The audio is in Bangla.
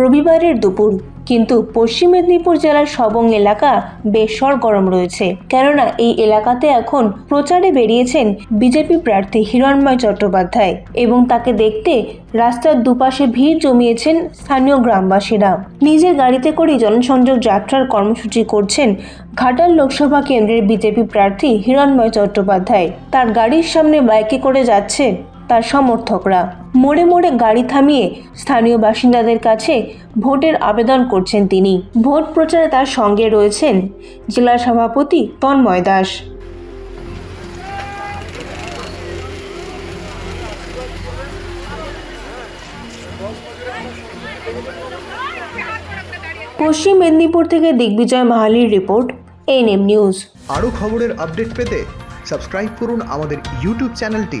রবিবারের দুপুর, কিন্তু পশ্চিম মেদিনীপুর জেলার সবং এলাকা বেশ সরগরম রয়েছে। কেননা, এই এলাকাতে এখন প্রচারে বেরিয়েছেন বিজেপি প্রার্থী হিরণময় চট্টোপাধ্যায় এবং তাকে দেখতে রাস্তার দুপাশে ভিড় জমিয়েছেন স্থানীয় গ্রামবাসীরা। নিজের গাড়িতে করেই জনসংযোগ যাত্রার কর্মসূচি করছেন ঘাটাল লোকসভা কেন্দ্রের বিজেপি প্রার্থী হিরণময় চট্টোপাধ্যায়। তার গাড়ির সামনে বাইকে করে যাচ্ছে তার সমর্থকরা। মোড়ে মোড়ে গাড়ি থামিয়ে স্থানীয় বাসিন্দাদের কাছে ভোটের আবেদন করছেন তিনি। ভোট প্রচারে তার সঙ্গে রয়েছেন জেলা সভাপতি তন্ময় দাস। পশ্চিম মেদিনীপুর থেকে দিগ্বিজয় মাহালির রিপোর্ট এনএম নিউজ। আরও খবরের আপডেট পেতে সাবস্ক্রাইব করুন আমাদের ইউটিউব চ্যানেলটি।